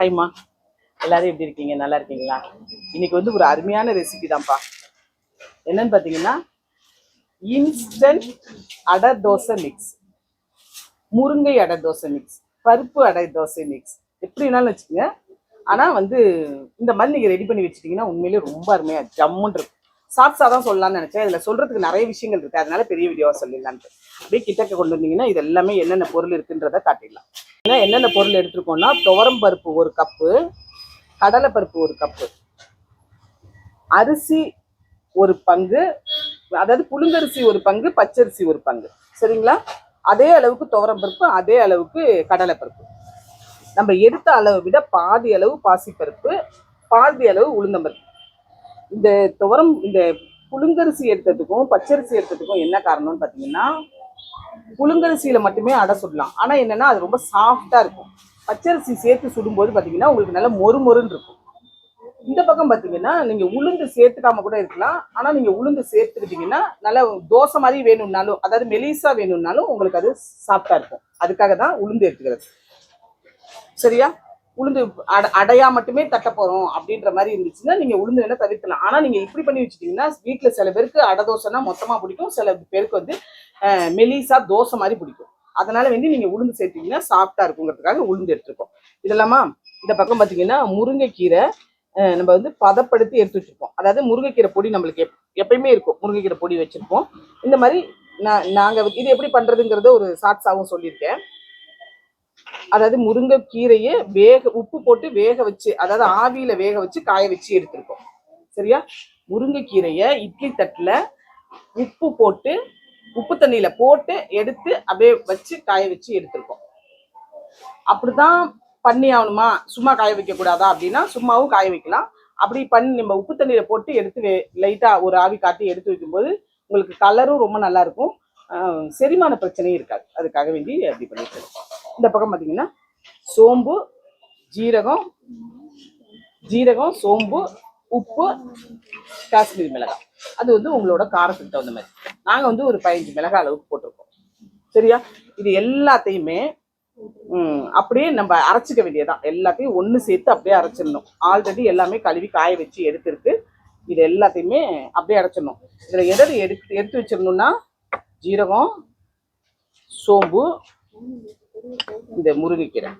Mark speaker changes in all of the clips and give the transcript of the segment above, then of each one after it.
Speaker 1: ஹைமா எல்லாரும் எப்படி இருக்கீங்க நல்லா இருக்கீங்களா இன்னைக்கு வந்து ஒரு அருமையான ரெசிபி தான்ப்பா என்னன்னு பார்த்தீங்கன்னா இன்ஸ்டன்ட் அடை தோசை மிக்ஸ் முருங்கை அடை தோசை மிக்ஸ் பருப்பு அடை தோசை மிக்ஸ் எப்படினாலும் வச்சுக்கோங்க ஆனால் வந்து இந்த மாதிரி நீங்கள் ரெடி பண்ணி வச்சுட்டிங்கன்னா உண்மையிலே ரொம்ப அருமையாக ஜம்முன்னு இருக்கும் ஷார்ட்ஸாக தான் சொல்லலாம்னு நினச்சேன் இதில் சொல்கிறதுக்கு நிறைய விஷயங்கள் இருக்குது அதனால பெரிய வீடியோவாக சொல்லிடலான்ட்டு அப்படியே கிட்டக்க கொண்டு வந்தீங்கன்னா இது எல்லாமே என்னென்ன பொருள் இருக்குன்றதை காட்டிடலாம் ஏன்னா என்னென்ன பொருள் எடுத்துருக்கோம்னா துவரம் பருப்பு ஒரு கப்பு கடலை பருப்பு ஒரு கப்பு அரிசி ஒரு பங்கு அதாவது புழுங்கரிசி ஒரு பங்கு பச்சரிசி ஒரு பங்கு சரிங்களா அதே அளவுக்கு துவரம் பருப்பு அதே அளவுக்கு கடலை பருப்பு நம்ம எடுத்த அளவை விட பாதி அளவு பாசிப்பருப்பு பாதி அளவு உளுந்தம்பருப்பு இந்த துவரம் இந்த புழுங்கரிசி எடுத்ததுக்கும் பச்சரிசி எடுத்ததுக்கும் என்ன காரணம்னு பார்த்தீங்கன்னா புழுங்கரிசியில் மட்டுமே அடை சுடலாம் ஆனால் என்னென்னா அது ரொம்ப சாஃப்டாக இருக்கும் பச்சரிசி சேர்த்து சுடும்போது பார்த்தீங்கன்னா உங்களுக்கு நல்ல மொறு மொறுன்னு இருக்கும் இந்த பக்கம் பார்த்தீங்கன்னா நீங்கள் உளுந்து சேர்த்துக்காம கூட இருக்கலாம் ஆனால் நீங்கள் உளுந்து சேர்த்துக்கிட்டிங்கன்னா நல்லா தோசை மாதிரி வேணும்னாலும் அதாவது மெலிசா வேணும்னாலும் உங்களுக்கு அது சாஃப்டாக இருக்கும் அதுக்காக தான் உளுந்து எடுத்துக்கிறது சரியா உளுந்து அட அடையா மட்டுமே தட்ட போறோம் அப்படின்ற மாதிரி இருந்துச்சுன்னா நீங்கள் உளுந்து வேணா தவிர்க்கலாம் ஆனால் நீங்கள் இப்படி பண்ணி வச்சுட்டீங்கன்னா வீட்டில் சில பேருக்கு அடை தோசைனா மொத்தமாக பிடிக்கும் சில பேருக்கு வந்து மெலிசா தோசை மாதிரி பிடிக்கும் அதனால் வந்து நீங்கள் உளுந்து சேர்த்திங்கன்னா சாஃப்டா இருக்குங்கிறதுக்காக உளுந்து எடுத்துருக்கோம் இதெல்லாமா இந்த பக்கம் பார்த்தீங்கன்னா முருங்கைக்கீரை நம்ம வந்து பதப்படுத்தி எடுத்து வச்சிருக்கோம் அதாவது முருங்கைக்கீரை பொடி நம்மளுக்கு எப் எப்பயுமே இருக்கும் முருங்கைக்கீரை பொடி வச்சுருப்போம் இந்த மாதிரி நான் நாங்கள் இது எப்படி பண்ணுறதுங்கிறத ஒரு சாட்சாவும் சொல்லியிருக்கேன் அதாவது முருங்கைக்கீரையை வேக உப்பு போட்டு வேக வச்சு அதாவது ஆவியில வேக வச்சு காய வச்சு எடுத்திருக்கோம் சரியா முருங்கைக்கீரையை இட்லி தட்டுல உப்பு போட்டு உப்பு தண்ணியில போட்டு எடுத்து அப்படியே வச்சு காய வச்சு எடுத்திருக்கோம் அப்படிதான் பண்ணி ஆகணுமா சும்மா காய வைக்க கூடாதா அப்படின்னா சும்மாவும் காய வைக்கலாம் அப்படி பண்ணி நம்ம உப்பு தண்ணியில போட்டு எடுத்து லைட்டா ஒரு ஆவி காட்டி எடுத்து வைக்கும்போது உங்களுக்கு கலரும் ரொம்ப நல்லா இருக்கும் செரிமான பிரச்சனையும் இருக்காது அதுக்காக வேண்டி அப்படி பண்ணிட்டு இருக்கோம் இந்த பக்கம் பார்த்தீங்கன்னா சோம்பு ஜீரகம் ஜீரகம் சோம்பு உப்பு காஷ்மீர் மிளகாய் அது வந்து உங்களோட காரத்துக்கு தகுந்த மாதிரி நாங்கள் வந்து ஒரு பதினஞ்சு மிளகாய் அளவுக்கு போட்டிருக்கோம் சரியா இது எல்லாத்தையுமே அப்படியே நம்ம அரைச்சிக்க வேண்டியதான் எல்லாத்தையும் ஒன்று சேர்த்து அப்படியே அரைச்சிடணும் ஆல்ரெடி எல்லாமே கழுவி காய வச்சு எடுத்துருக்கு இது எல்லாத்தையுமே அப்படியே அரைச்சிடணும் இதில் எதை எடுத்து எடுத்து வச்சிடணுன்னா ஜீரகம் சோம்பு இந்த முருங்கைக்கீரை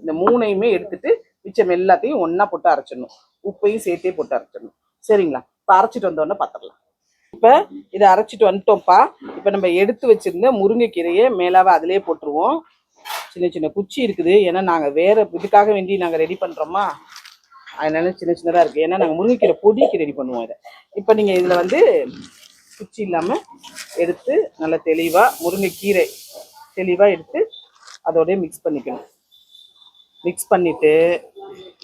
Speaker 1: இந்த மூணையுமே எடுத்துட்டு மிச்சம் எல்லாத்தையும் ஒன்றா போட்டு அரைச்சிடணும் உப்பையும் சேர்த்தே போட்டு அரைச்சிடணும் சரிங்களா இப்போ அரைச்சிட்டு வந்தோடனே பார்த்துடலாம் இப்போ இதை அரைச்சிட்டு வந்துட்டோம்ப்பா இப்போ நம்ம எடுத்து வச்சுருந்த முருங்கைக்கீரையை மேலாவே அதிலே போட்டுருவோம் சின்ன சின்ன குச்சி இருக்குது ஏன்னா நாங்கள் வேறு இதுக்காக வேண்டி நாங்கள் ரெடி பண்ணுறோமா அதனால சின்ன சின்னதாக இருக்குது ஏன்னா நாங்கள் முருங்கைக்கீரை பொடிக்கு ரெடி பண்ணுவோம் இதை இப்போ நீங்கள் இதில் வந்து குச்சி இல்லாமல் எடுத்து நல்லா தெளிவாக முருங்கைக்கீரை தெளிவாக எடுத்து அதோடய மிக்ஸ் பண்ணிக்கணும் மிக்ஸ் பண்ணிவிட்டு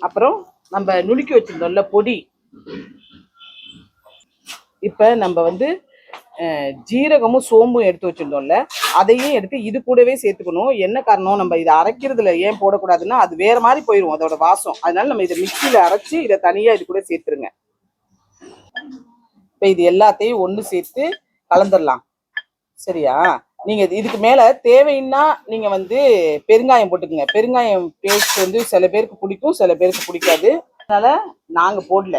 Speaker 1: அப்புறம் நம்ம நுணுக்கி வச்சுருந்தோம்ல பொடி இப்போ நம்ம வந்து ஜீரகமும் சோம்பும் எடுத்து வச்சுருந்தோம்ல அதையும் எடுத்து இது கூடவே சேர்த்துக்கணும் என்ன காரணம் நம்ம இதை அரைக்கிறதுல ஏன் போடக்கூடாதுன்னா அது வேறு மாதிரி போயிடும் அதோட வாசம் அதனால நம்ம இதை மிக்சியில் அரைச்சி இதை தனியாக இது கூட சேர்த்துருங்க இப்போ இது எல்லாத்தையும் ஒன்று சேர்த்து கலந்துடலாம் சரியா நீங்க இதுக்கு மேல தேவைன்னா நீங்க வந்து பெருங்காயம் போட்டுக்கோங்க பெருங்காயம் பேஸ்ட் வந்து சில பேருக்கு பிடிக்கும் சில பேருக்கு பிடிக்காது அதனால நாங்க போடல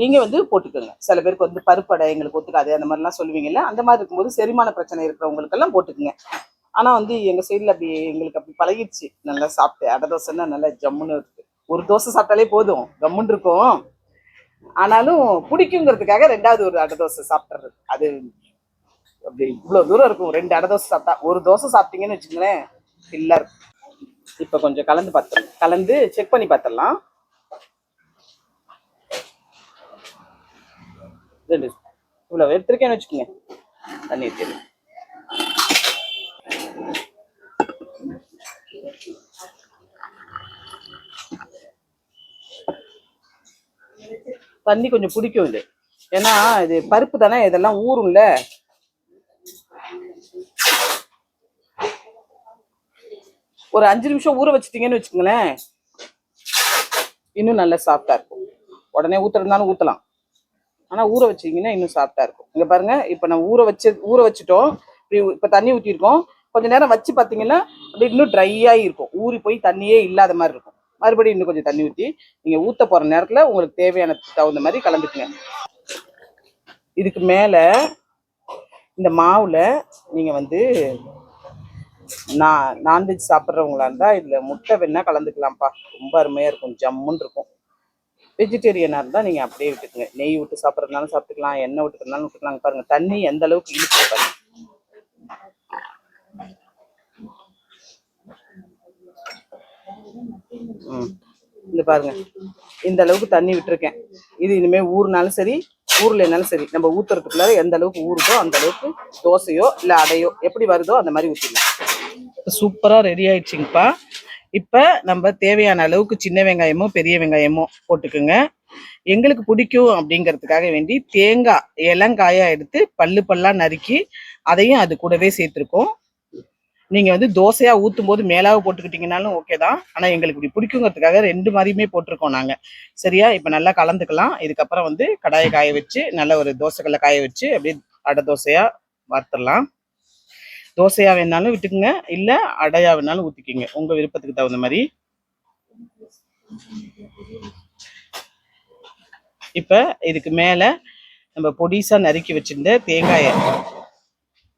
Speaker 1: நீங்க வந்து போட்டுக்கோங்க சில பேருக்கு வந்து பருப்படை எங்களுக்கு ஒத்துக்காது அந்த மாதிரிலாம் சொல்லுவீங்கல்ல அந்த மாதிரி இருக்கும்போது செரிமான பிரச்சனை இருக்கிறவங்களுக்கெல்லாம் போட்டுக்குங்க ஆனா வந்து எங்க சைடுல அப்படி எங்களுக்கு அப்படி பழகிடுச்சு நல்லா சாப்பிட்டு அடை தோசைன்னா நல்லா ஜம்முன்னு இருக்கு ஒரு தோசை சாப்பிட்டாலே போதும் ஜம்முன் இருக்கும் ஆனாலும் பிடிக்குங்கிறதுக்காக ரெண்டாவது ஒரு அடை தோசை சாப்பிட்றது அது அப்படி இவ்வளவு தூரம் இருக்கும் ரெண்டு அடை தோசை சாப்பிட்டா ஒரு தோசை சாப்பிட்டீங்கன்னு வச்சுக்கோங்களேன் ஃபில்லாக இருக்கும் கொஞ்சம் கலந்து பார்த்துடலாம் கலந்து செக் பண்ணி பார்த்துடலாம் ரெண்டு எடுத்துருக்கேன்னு வச்சுக்கோங்க தண்ணி எடுத்துருங்க தண்ணி கொஞ்சம் பிடிக்கும் இது ஏன்னா இது பருப்பு தானே இதெல்லாம் ஊறும்ல ஒரு அஞ்சு நிமிஷம் ஊற வச்சுட்டீங்கன்னு வச்சுக்கோங்களேன் இன்னும் நல்லா சாஃப்டாக இருக்கும் உடனே ஊற்றுறதுனாலும் ஊற்றலாம் ஆனால் ஊற வச்சிங்கன்னா இன்னும் சாஃப்டாக இருக்கும் இங்கே பாருங்கள் இப்போ நான் ஊற வச்சு ஊற வச்சுட்டோம் இப்படி இப்போ தண்ணி ஊற்றிருக்கோம் கொஞ்சம் நேரம் வச்சு பார்த்தீங்கன்னா அப்படி இன்னும் ட்ரையாக இருக்கும் ஊறி போய் தண்ணியே இல்லாத மாதிரி இருக்கும் மறுபடியும் இன்னும் கொஞ்சம் தண்ணி ஊற்றி நீங்கள் ஊற்ற போகிற நேரத்தில் உங்களுக்கு தேவையான தகுந்த மாதிரி கலந்துக்குங்க இதுக்கு மேலே இந்த மாவில் நீங்கள் வந்து நான் நான்வெஜ் சாப்பிட்றவங்களா இருந்தால் இதில் முட்டை வேணால் கலந்துக்கலாம்ப்பா ரொம்ப அருமையாக இருக்கும் ஜம்முன்னு இருக்கும் வெஜிடேரியனாக இருந்தால் நீங்கள் அப்படியே விட்டுக்கோங்க நெய் விட்டு சாப்பிட்றதுனாலும் சாப்பிட்டுக்கலாம் எண்ணெய் விட்டுக்கிறதுனாலும் விட்டுக்கலாங்க பாருங்கள் தண்ணி எந்த அளவுக்கு இழுத்து பாருங்கள் ம் இந்த பாருங்க இந்த அளவுக்கு தண்ணி விட்டுருக்கேன் இது இனிமேல் ஊர்னாலும் சரி என்னாலும் சரி நம்ம ஊத்துறதுக்குள்ள எந்த அளவுக்கு ஊறுதோ அந்த அளவுக்கு தோசையோ இல்லை அடையோ எப்படி வருதோ அந்த மாதிரி ஊற்றிடலாம் சூப்பராக ரெடி ஆயிடுச்சுங்கப்பா இப்போ நம்ம தேவையான அளவுக்கு சின்ன வெங்காயமோ பெரிய வெங்காயமோ போட்டுக்குங்க எங்களுக்கு பிடிக்கும் அப்படிங்கிறதுக்காக வேண்டி தேங்காய் இளங்காயாக எடுத்து பல்லு பல்லாக நறுக்கி அதையும் அது கூடவே சேர்த்துருக்கோம் நீங்கள் வந்து தோசையாக ஊற்றும் போது மேலாக போட்டுக்கிட்டிங்கனாலும் ஓகே தான் ஆனால் எங்களுக்கு இப்படி பிடிக்குங்கிறதுக்காக ரெண்டு மாதிரியுமே போட்டிருக்கோம் நாங்கள் சரியா இப்போ நல்லா கலந்துக்கலாம் இதுக்கப்புறம் வந்து கடாயை காய வச்சு நல்ல ஒரு தோசைக்கல்ல காய வச்சு அப்படியே அடை தோசையாக வார்த்துடலாம் தோசையாக வேணாலும் விட்டுக்குங்க இல்லை அடையாக வேணாலும் ஊற்றிக்கிங்க உங்கள் விருப்பத்துக்கு தகுந்த மாதிரி இப்போ இதுக்கு மேலே நம்ம பொடிசாக நறுக்கி வச்சுருந்த தேங்காயை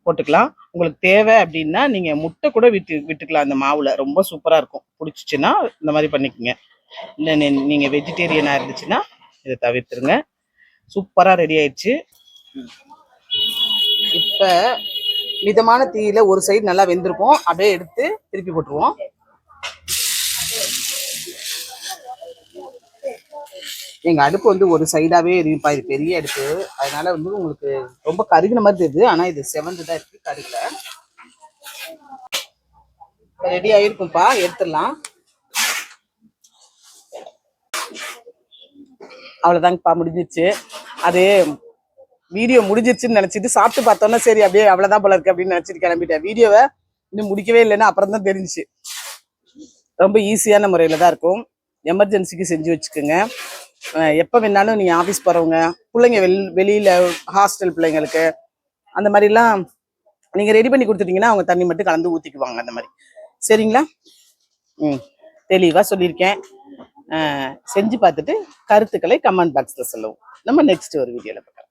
Speaker 1: போட்டுக்கலாம் உங்களுக்கு தேவை அப்படின்னா நீங்கள் முட்டை கூட விட்டு விட்டுக்கலாம் அந்த மாவில் ரொம்ப சூப்பராக இருக்கும் பிடிச்சிச்சின்னா இந்த மாதிரி பண்ணிக்கோங்க இல்லை நீங்கள் வெஜிடேரியனாக இருந்துச்சுன்னா இதை தவிர்த்துருங்க சூப்பராக ரெடி ஆயிடுச்சு இப்போ மிதமான தீயில ஒரு சைடு நல்லா வெந்திருக்கும் அப்படியே எடுத்து திருப்பி போட்டுருவோம் எங்கள் அடுப்பு வந்து ஒரு சைடாகவே இருப்பா இது பெரிய அடுப்பு அதனால வந்து உங்களுக்கு ரொம்ப கருகின மாதிரி தெரியுது ஆனால் இது செவந்து தான் இருக்குது கருகில் ரெடி ஆகிருக்கும்ப்பா எடுத்துடலாம் அவ்வளோதாங்கப்பா முடிஞ்சிச்சு அது வீடியோ முடிஞ்சிருச்சுன்னு நினச்சிட்டு சாப்பிட்டு பார்த்தோன்னா சரி அப்படியே அவ்வளோதான் போல இருக்கு அப்படின்னு நினச்சிட்டு கிளம்பிட்டேன் வீடியோவை இன்னும் முடிக்கவே இல்லைன்னா அப்புறம் தான் தெரிஞ்சிச்சு ரொம்ப ஈஸியான முறையில் தான் இருக்கும் எமர்ஜென்சிக்கு செஞ்சு வச்சுக்கோங்க எப்போ வேணாலும் நீங்கள் ஆஃபீஸ் போகிறவங்க பிள்ளைங்க வெள் வெளியில் ஹாஸ்டல் பிள்ளைங்களுக்கு அந்த மாதிரிலாம் நீங்கள் ரெடி பண்ணி கொடுத்துட்டீங்கன்னா அவங்க தண்ணி மட்டும் கலந்து ஊற்றிக்குவாங்க அந்த மாதிரி சரிங்களா ம் தெளிவாக சொல்லியிருக்கேன் செஞ்சு பார்த்துட்டு கருத்துக்களை கமெண்ட் பாக்ஸில் சொல்லுவோம் நம்ம நெக்ஸ்ட் ஒரு வீடியோவில் பார்க்கலாம்